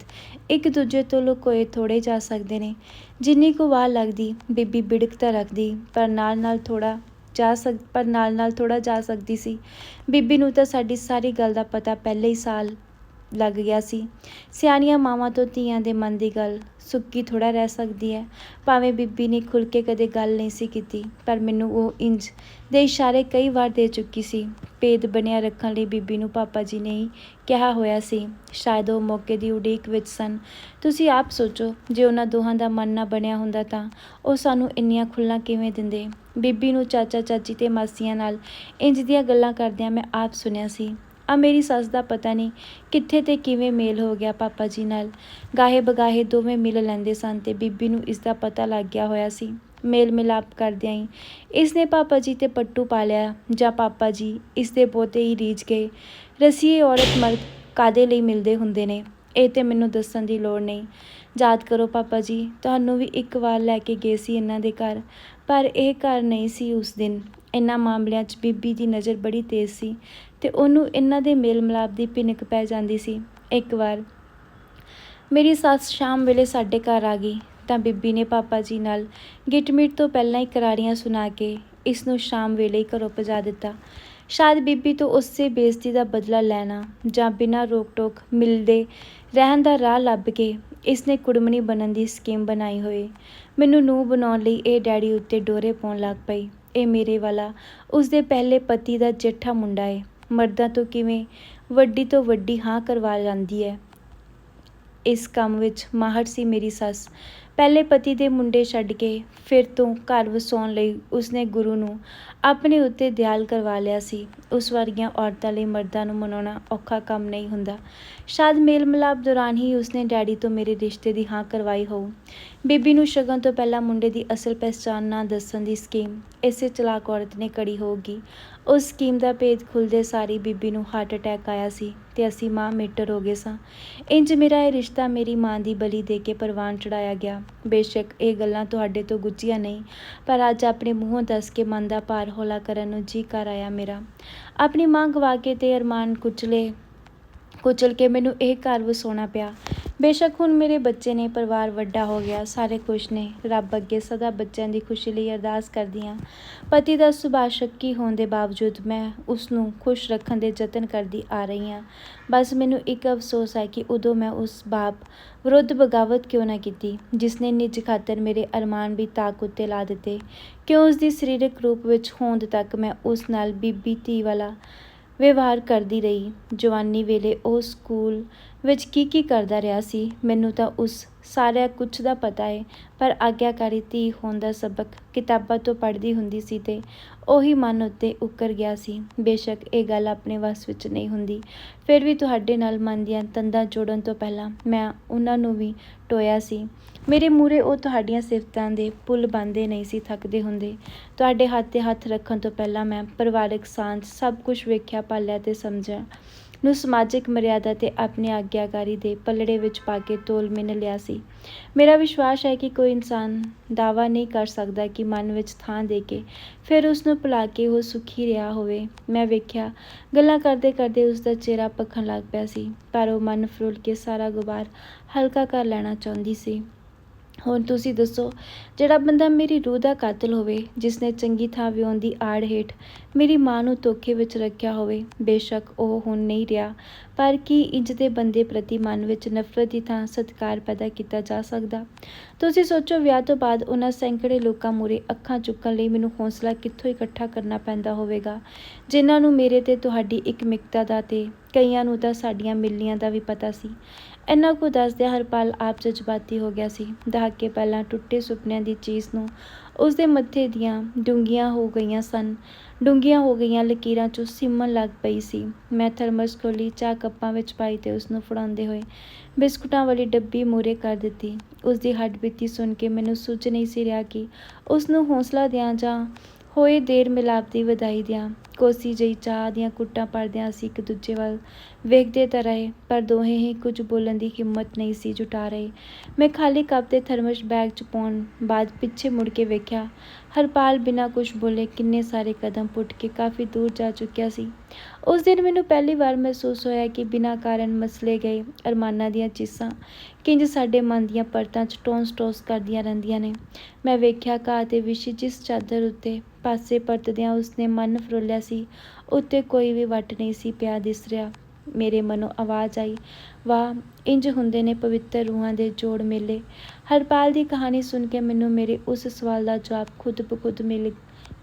ਇੱਕ ਦੂਜੇ ਤੋਂ ਲੁਕੋਏ ਥੋੜੇ ਜਾ ਸਕਦੇ ਨੇ। ਜਿੰਨੀ ਕੁ ਵਾਹ ਲੱਗਦੀ, ਬੀਬੀ ਬਿੜਕ ਤਾਂ ਰੱਖਦੀ, ਪਰ ਨਾਲ ਨਾਲ ਥੋੜਾ ਜਾ ਸਕ, ਪਰ ਨਾਲ ਨਾਲ ਥੋੜਾ ਜਾ ਸਕਦੀ ਸੀ। ਬੀਬੀ ਨੂੰ ਤਾਂ ਸਾਡੀ ਸਾਰੀ ਗੱਲ ਦਾ ਪਤਾ ਪਹਿਲੇ ਹੀ ਸਾਲ ਲੱਗ ਗਿਆ ਸੀ। ਸਿਆਣੀਆਂ ਮਾਵਾਂ ਤੋਂ ਧੀਆਂ ਦੇ ਮਨ ਦੀ ਗੱਲ ਸੁੱਕੀ ਥੋੜਾ ਰਹਿ ਸਕਦੀ ਹੈ। ਭਾਵੇਂ ਬੀਬੀ ਨੇ ਖੁੱਲ ਕੇ ਕਦੇ ਗੱਲ ਨਹੀਂ ਸੀ ਕੀਤੀ, ਪਰ ਮੈਨੂੰ ਉਹ ਇੰਜ ਦੇ ਇਸ਼ਾਰੇ ਕਈ ਵਾਰ ਦੇ ਚੁੱਕੀ ਸੀ। ਭੇਦ ਬਣਿਆ ਰੱਖਣ ਲਈ ਬੀਬੀ ਨੂੰ ਪਾਪਾ ਜੀ ਨੇ ਹੀ ਕਿਹਾ ਹੋਇਆ ਸੀ। ਸ਼ਾਇਦ ਉਹ ਮੌਕੇ ਦੀ ਉਡੀਕ ਵਿੱਚ ਸਨ। ਤੁਸੀਂ ਆਪ ਸੋਚੋ, ਜੇ ਉਹਨਾਂ ਦੋਹਾਂ ਦਾ ਮਨ ਨਾ ਬਣਿਆ ਹੁੰਦਾ ਤਾਂ ਉਹ ਸਾਨੂੰ ਇੰਨੀਆਂ ਖੁੱਲ੍ਹਾਂ ਕਿਵੇਂ ਦਿੰਦੇ? ਬੀਬੀ ਨੂੰ ਚਾਚਾ ਚਾਚੀ ਤੇ ਮਾਸੀਆਂ ਨਾਲ ਇੰਜ ਦੀਆਂ ਗੱਲਾਂ ਕਰਦਿਆਂ ਮੈਂ ਆਪ ਸੁਣਿਆ ਸੀ। ਆ ਮੇਰੀ ਸੱਸ ਦਾ ਪਤਾ ਨਹੀਂ ਕਿੱਥੇ ਤੇ ਕਿਵੇਂ ਮੇਲ ਹੋ ਗਿਆ ਪਾਪਾ ਜੀ ਨਾਲ। ਗਾਹੇ ਬਗਾਹੇ ਦੋਵੇਂ ਮਿਲ ਲੈਂਦੇ ਸਨ ਤੇ ਬੀਬੀ ਨੂੰ ਇਸ ਦਾ ਪਤਾ ਲੱਗ ਗਿਆ ਹੋਇਆ ਸੀ। ਮੇਲ ਮਿਲਾਪ ਕਰਦਿਆਂ ਹੀ ਇਸ ਨੇ ਪਾਪਾ ਜੀ ਤੇ ਪੱਟੂ ਪਾ ਲਿਆ ਜਾਂ ਪਾਪਾ ਜੀ ਇਸ ਦੇ ਪੋਤੇ ਹੀ ਰੀਝ ਗਏ। ਰਸੀਏ ਔਰਤ ਮਰਦ ਕਾਦੇ ਲਈ ਮਿਲਦੇ ਹੁੰਦੇ ਨੇ? ਇਹ ਤੇ ਮੈਨੂੰ ਦੱਸਣ ਦੀ ਲੋੜ ਨਹੀਂ। ਯਾਦ ਕਰੋ ਪਾਪਾ ਜੀ, ਤੁਹਾਨੂੰ ਵੀ ਇੱਕ ਵਾਰ ਲੈ ਕੇ ਗਏ ਸੀ ਇਹਨਾਂ ਦੇ ਘਰ, ਪਰ ਇਹ ਘਰ ਨਹੀਂ ਸੀ ਉਸ ਦਿਨ। ਇਹਨਾਂ ਮਾਮਲਿਆਂ 'ਚ ਬੀਬੀ ਦੀ ਨਜ਼ਰ ਬੜੀ ਤੇਜ਼ ਸੀ ਤੇ ਉਹਨੂੰ ਇਹਨਾਂ ਦੇ ਮੇਲ ਮਿਲਾਪ ਦੀ ਭਿਣਕ ਪੈ ਜਾਂਦੀ ਸੀ। ਇੱਕ ਵਾਰ, ਮੇਰੀ ਸੱਸ ਸ਼ਾਮ ਵੇਲੇ ਸਾਡੇ ਘਰ ਆ ਗਈ, ਤਾਂ ਬੀਬੀ ਨੇ ਪਾਪਾ ਜੀ ਨਾਲ ਗਿਟਮਿਟ ਤੋਂ ਪਹਿਲਾਂ ਹੀ ਕਰਾਰੀਆਂ ਸੁਣਾ ਕੇ ਇਸ ਨੂੰ ਸ਼ਾਮ ਵੇਲੇ ਹੀ ਘਰੋਂ ਭਜਾ ਦਿੱਤਾ। ਸ਼ਾਇਦ ਬੀਬੀ ਤੋਂ ਉਸੇ ਬੇਇੱਜ਼ਤੀ ਦਾ ਬਦਲਾ ਲੈਣਾ ਜਾਂ ਬਿਨਾਂ ਰੋਕ ਟੋਕ ਮਿਲਦੇ ਰਹਿਣ ਦਾ ਰਾਹ ਲੱਭ ਕੇ ਇਸ ਨੇ ਕੁੜਮਣੀ ਬਣਨ ਦੀ ਸਕੀਮ ਬਣਾਈ ਹੋਈ ਮੈਨੂੰ ਨੂੰ ਬਣਾਉਣ ਲਈ ਇਹ ਡੈਡੀ ਉੱਤੇ ਡੋਰੇ ਪਾਉਣ ਲੱਗ ਪਈ। ਇਹ ਮੇਰੇ ਵਾਲਾ। ਉਸ ਦੇ ਪਹਿਲੇ ਪਤੀ ਦਾ ਜੇਠਾ ਮੁੰਡਾ ਏ। ਮਰਦਾਂ ਤੋਂ ਕਿਵੇਂ? ਵੱਡੀ ਤੋਂ ਵੱਡੀ ਹਾਂ ਕਰਵਾ ਜਾਂਦੀ ਹੈ ਇਸ ਕੰਮ ਵਿੱਚ ਮਾਹਰ ਸੀ ਮੇਰੀ ਸੱਸ। ਪਹਿਲੇ ਪਤੀ ਦੇ ਮੁੰਡੇ ਛੱਡ ਕੇ ਫਿਰ ਤੋਂ ਘਰ ਵਸਾਉਣ ਲਈ ਉਸਨੇ ਗੁਰੂ ਨੂੰ ਆਪਣੇ ਉੱਤੇ ਦਿਆਲ ਕਰਵਾ ਲਿਆ ਸੀ। ਉਸ ਵਰਗੀਆਂ ਔਰਤਾਂ ਲਈ ਮਰਦਾਂ ਨੂੰ ਮਨਾਉਣਾ ਔਖਾ ਕੰਮ ਨਹੀਂ ਹੁੰਦਾ। ਸ਼ਾਇਦ ਮੇਲ ਮਿਲਾਪ ਦੌਰਾਨ ਹੀ ਉਸਨੇ ਡੈਡੀ ਤੋਂ ਮੇਰੇ ਰਿਸ਼ਤੇ ਦੀ ਹਾਂ ਕਰਵਾਈ ਹੋਊ। ਬੀਬੀ ਨੂੰ ਸ਼ਗਨ ਤੋਂ ਪਹਿਲਾਂ ਮੁੰਡੇ ਦੀ ਅਸਲ ਪਹਿਚਾਣ ਨਾ ਦੱਸਣ ਦੀ ਸਕੀਮ ਇਸੇ ਚਲਾਕ ਔਰਤ ਨੇ ਕੜੀ ਹੋਊਗੀ। ਉਸ ਸਕੀਮ ਦਾ ਭੇਦ ਖੁੱਲਦੇ ਸਾਰੀ ਬੀਬੀ ਨੂੰ ਹਾਰਟ ਅਟੈਕ ਆਇਆ ਸੀ ਤੇ ਅਸੀਂ ਮਾਂ ਮੀਟਰ ਹੋ ਗਏ ਸਾਂ। ਇੰਜ ਮੇਰਾ ਇਹ ਰਿਸ਼ਤਾ ਮੇਰੀ ਮਾਂ ਦੀ ਬਲੀ ਦੇ ਕੇ ਪ੍ਰਵਾਨ ਚੜਾਇਆ ਗਿਆ। ਬੇਸ਼ੱਕ ਇਹ ਗੱਲਾਂ ਤੁਹਾਡੇ ਤੋਂ ਗੁੱਝੀਆਂ ਨਹੀਂ, ਪਰ ਅੱਜ ਆਪਣੇ ਮੂੰਹੋਂ ਦੱਸ ਕੇ ਮਨ ਦਾ ਭਾਰ ਹੌਲਾ ਕਰਨ ਨੂੰ ਜੀ ਕਰ ਆਇਆ ਮੇਰਾ। ਆਪਣੀ ਮਾਂ ਗਵਾ ਕੇ ਤੇ ਅਰਮਾਨ ਕੁਚਲੇ ਕੁਚਲ ਕੇ ਮੈਨੂੰ ਇਹ ਘਰ ਵਸਾਉਣਾ ਪਿਆ। ਬੇਸ਼ੱਕ ਹੁਣ ਮੇਰੇ ਬੱਚੇ ਨੇ ਪਰਿਵਾਰ ਵੱਡਾ ਹੋ ਗਿਆ, ਸਾਰੇ ਖੁਸ਼ ਨੇ। ਰੱਬ ਅੱਗੇ ਸਦਾ ਬੱਚਿਆਂ ਦੀ ਖੁਸ਼ੀ ਲਈ ਅਰਦਾਸ ਕਰਦੀ ਹਾਂ ਪਤੀ ਦਾ ਸੁਭਾਅ ਸ਼ੱਕੀ ਹੋਣ ਦੇ ਬਾਵਜੂਦ ਮੈਂ ਉਸ ਨੂੰ ਖੁਸ਼ ਰੱਖਣ ਦੇ ਯਤਨ ਕਰਦੀ ਆ ਰਹੀ ਹਾਂ ਬਸ ਮੈਨੂੰ ਇੱਕ ਅਫਸੋਸ ਹੈ ਕਿ ਉਦੋਂ ਮੈਂ ਉਸ ਬਾਪ ਵਿਰੁੱਧ ਬਗਾਵਤ ਕਿਉਂ ਨਾ ਕੀਤੀ ਜਿਸ ਨੇ ਨਿੱਜ ਖਾਤਰ ਮੇਰੇ ਅਰਮਾਨ ਵੀ ਤਾਕ ਉੱਤੇ ਲਾ ਦਿੱਤੇ। ਕਿਉਂ ਉਸ ਦੀ ਸਰੀਰਕ ਰੂਪ ਵਿੱਚ ਹੋਂਦ ਤੱਕ ਮੈਂ ਉਸ ਨਾਲ ਬੀਬੀ ਧੀ ਵਾਲਾ ਵਿਵਹਾਰ ਕਰਦੀ ਰਹੀ। ਜਵਾਨੀ ਵੇਲੇ ਉਹ ਸਕੂਲ ਵਿੱਚ ਕੀ ਕੀ ਕਰਦਾ ਰਿਹਾ ਸੀ, ਮੈਨੂੰ ਤਾਂ ਉਸ ਸਾਰਿਆ ਕੁਝ ਦਾ ਪਤਾ ਏ, ਪਰ ਆਗਿਆਕਾਰੀ ਧੀ ਹੋਣ ਦਾ ਸਬਕ ਕਿਤਾਬਾਂ ਤੋਂ ਪੜ੍ਹਦੀ ਹੁੰਦੀ ਸੀ ਤੇ ਉਹੀ ਮਨ ਉੱਤੇ ਉੱਕਰ ਗਿਆ ਸੀ। ਬੇਸ਼ੱਕ ਇਹ ਗੱਲ ਆਪਣੇ ਵੱਸ ਵਿੱਚ ਨਹੀਂ ਹੁੰਦੀ। ਫਿਰ ਵੀ ਤੁਹਾਡੇ ਨਾਲ ਮਨ ਦੀਆਂ ਤੰਦਾਂ ਜੋੜਨ ਤੋਂ ਪਹਿਲਾਂ ਮੈਂ ਉਹਨਾਂ ਨੂੰ ਵੀ ਟੋਇਆ ਸੀ। ਮੇਰੇ ਮੂਰੇ ਉਹ ਤੁਹਾਡੀਆਂ ਸਿਫਤਾਂ ਦੇ ਪੁੱਲ ਬੰਦੇ ਨਹੀਂ ਸੀ, ਥੱਕਦੇ ਹੁੰਦੇ। ਤੁਹਾਡੇ ਹੱਥ ਤੇ ਹੱਥ ਰੱਖਣ ਤੋਂ ਪਹਿਲਾਂ ਮੈਂ ਪਰਿਵਾਰਕ ਸਾਂਝ ਸਭ ਕੁਝ ਵੇਖਿਆ, ਪਾਲਿਆ ਤੇ ਸਮਝਿਆ। ਨੂੰ ਸਮਾਜਿਕ ਮਰਿਆਦਾ ਤੇ ਆਪਣੀ ਆਗਿਆਕਾਰੀ ਦੇ ਪਲੜੇ ਵਿੱਚ ਪਾ ਕੇ ਤੋਲ ਮਿੰਨ ਲਿਆ ਸੀ। ਮੇਰਾ ਵਿਸ਼ਵਾਸ ਹੈ ਕਿ ਕੋਈ ਇਨਸਾਨ ਦਾਵਾ ਨਹੀਂ ਕਰ ਸਕਦਾ ਕਿ ਮਨ ਵਿੱਚ ਥਾਂ ਦੇ ਕੇ ਫਿਰ ਉਸ ਨੂੰ ਭੁਲਾ ਕੇ ਉਹ ਸੁਖੀ ਰਿਹਾ ਹੋਵੇ। ਮੈਂ ਵੇਖਿਆ, ਗੱਲਾਂ ਕਰਦੇ ਕਰਦੇ ਉਸ ਦਾ ਚਿਹਰਾ ਪੱਖਣ ਲੱਗ ਪਿਆ ਸੀ, ਪਰ ਉਹ ਮਨ ਫਰੋਲ ਕੇ ਸਾਰਾ ਗੁਬਾਰ ਹਲਕਾ ਕਰ ਲੈਣਾ ਚਾਹੁੰਦੀ ਸੀ। ਹੁਣ ਤੁਸੀਂ ਦੱਸੋ, ਜਿਹੜਾ ਬੰਦਾ ਮੇਰੀ ਰੂਹ ਦਾ ਕਾਤਲ ਹੋਵੇ ਜਿਸ ਨੇ ਚੰਗੀ ਥਾਂ ਵਿਆਉਣ ਦੀ ਆੜ ਹੇਠ ਮੇਰੀ ਮਾਂ ਨੂੰ ਧੋਖੇ ਵਿੱਚ ਰੱਖਿਆ ਹੋਵੇ, ਬੇਸ਼ੱਕ ਉਹ ਹੁਣ ਨਹੀਂ ਰਿਹਾ। ਪਰ ਕੀ ਇੰਜ ਦੇ ਬੰਦੇ ਪ੍ਰਤੀ ਮਨ ਵਿੱਚ ਨਫ਼ਰਤ ਦੀ ਥਾਂ ਸਤਿਕਾਰ ਪੈਦਾ ਕੀਤਾ ਜਾ ਸਕਦਾ? ਤੁਸੀਂ ਸੋਚੋ, ਵਿਆਹ ਤੋਂ ਬਾਅਦ ਉਹਨਾਂ ਸੈਂਕੜੇ ਲੋਕਾਂ ਮੂਰੇ ਅੱਖਾਂ ਚੁੱਕਣ ਲਈ ਮੈਨੂੰ ਹੌਸਲਾ ਕਿੱਥੋਂ ਇਕੱਠਾ ਕਰਨਾ ਪੈਂਦਾ ਹੋਵੇਗਾ? ਜਿਨ੍ਹਾਂ ਨੂੰ ਮੇਰੇ ਤੇ ਤੁਹਾਡੀ ਇੱਕ ਮਿਕਤਾ ਦਾ ਤੇ ਕਈਆਂ ਨੂੰ ਤਾਂ ਸਾਡੀਆਂ ਮਿਲਨੀਆਂ ਦਾ ਵੀ ਪਤਾ ਸੀ। ਇੰਨਾ ਕੁ ਦੱਸਦਿਆਂ ਹਰਪਾਲ ਆਪ ਜਜ਼ਬਾਤੀ ਹੋ ਗਿਆ ਸੀ। ਦਹਾਕੇ ਪਹਿਲਾਂ ਟੁੱਟੇ ਸੁਪਨਿਆਂ ਦੀ ਚੀਜ਼ ਨੂੰ ਉਸ ਦੇ ਮੱਥੇ ਦੀਆਂ ਡੂੰਘੀਆਂ ਹੋ ਗਈਆਂ ਸਨ। ਡੂੰਘੀਆਂ ਹੋ ਗਈਆਂ ਲਕੀਰਾਂ 'ਚੋਂ ਸਿਮਣ ਲੱਗ ਪਈ ਸੀ। ਮੈਂ ਥਰਮਸ ਖੋਲੀ ਚਾਹ ਕੱਪਾਂ ਵਿੱਚ ਪਾਈ ਤੇ ਉਸ ਨੂੰ ਫੜਾਉਂਦੇ ਹੋਏ ਬਿਸਕੁਟਾਂ ਵਾਲੀ ਡੱਬੀ ਮੂਰੇ ਕਰ ਦਿੱਤੀ। ਉਸ ਦੀ ਹੱਡ ਬੀਤੀ ਸੁਣ ਕੇ ਮੈਨੂੰ ਸੁੱਝ ਨਹੀਂ ਸੀ ਰਿਹਾ ਕਿ ਉਸ ਨੂੰ ਹੌਸਲਾ ਦਿਆਂ ਜਾਂ ਹੋਏ ਦੇਰ ਮਿਲਾਪ ਦੀ ਵਧਾਈ ਦਿਆਂ, ਕੋਸੀ ਜਿਹੀ ਚਾਹ ਦੀਆਂ ਕੁੱਟਾਂ ਪੜਦਿਆਂ ਅਸੀਂ ਇੱਕ ਦੂਜੇ ਵੱਲ ਵੇਖਦੇ ਤਾਂ ਰਹੇ, ਪਰ ਦੋਹੇ ਹੀ ਕੁਝ ਬੋਲਣ ਦੀ ਹਿੰਮਤ ਨਹੀਂ ਸੀ ਜੁਟਾ ਰਹੇ। ਮੈਂ ਖਾਲੀ ਕੱਪ ਤੇ ਥਰਮਸ ਬੈਗ ਚ ਪਾਉਣ ਬਾਅਦ ਪਿੱਛੇ ਮੁੜ ਕੇ ਵੇਖਿਆ, ਹਰਪਾਲ ਬਿਨਾਂ ਕੁਝ ਬੋਲੇ ਕਿੰਨੇ ਸਾਰੇ ਕਦਮ ਪੁੱਟ ਕੇ ਕਾਫੀ ਦੂਰ ਜਾ ਚੁੱਕਿਆ ਸੀ। ਉਸ ਦਿਨ ਮੈਨੂੰ ਪਹਿਲੀ ਵਾਰ ਮਹਿਸੂਸ ਹੋਇਆ ਕਿ ਬਿਨਾਂ ਕਾਰਨ ਮਸਲੇ ਗਏ ਅਰਮਾਨਾਂ ਦੀਆਂ ਚੀਸਾਂ ਕਿੰਜ ਸਾਡੇ ਮਨ ਦੀਆਂ ਪਰਤਾਂ 'ਚ ਟੋਂਸ ਟੋਸ ਕਰਦੀਆਂ ਰਹਿੰਦੀਆਂ ਨੇ। ਮੈਂ ਵੇਖਿਆ ਘਾਹ ਤੇ ਵਿਛੀ ਜਿਸ ਚਾਦਰ ਉੱਤੇ ਪਾਸੇ ਪਰਤਦਿਆਂ ਉਸਨੇ ਮਨ ਫਰੋਲਿਆ ਸੀ, ਉੱਤੇ ਕੋਈ ਵੀ ਵੱਟ ਨਹੀਂ ਸੀ ਪਿਆ ਦਿਸ ਰਿਹਾ ਮੇਰੇ ਮਨੋਂ ਆਵਾਜ਼ ਆਈ, ਵਾਹ, ਇੰਜ ਹੁੰਦੇ ਨੇ ਪਵਿੱਤਰ ਰੂਹਾਂ ਦੇ ਜੋੜ ਮੇਲੇ। ਹਰਪਾਲ ਦੀ ਕਹਾਣੀ ਸੁਣ ਕੇ ਮੈਨੂੰ ਮੇਰੇ ਉਸ ਸਵਾਲ ਦਾ ਜਵਾਬ ਖੁਦ ਬਖੁਦ ਮਿਲ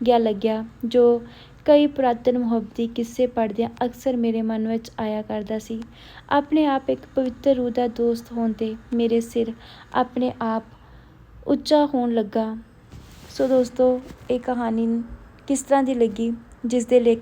ਗਿਆ ਲੱਗਿਆ, ਜੋ ਕਈ ਪੁਰਾਤਨ ਮੁਹੱਬਤੀ ਕਿੱਸੇ ਪੜ੍ਹਦਿਆਂ ਅਕਸਰ ਮੇਰੇ ਮਨ ਵਿੱਚ ਆਇਆ ਕਰਦਾ ਸੀ। ਆਪਣੇ ਆਪ ਇੱਕ ਪਵਿੱਤਰ ਰੂਹ ਦਾ ਦੋਸਤ ਹੋਣ 'ਤੇ ਮੇਰੇ ਸਿਰ ਆਪਣੇ ਆਪ ਉੱਚਾ ਹੋਣ ਲੱਗਾ। ਸੋ ਦੋਸਤੋ, ਇਹ ਕਹਾਣੀ ਕਿਸ ਤਰ੍ਹਾਂ ਦੀ ਲੱਗੀ ਜਿਸ ਦੇ ਲੇਖ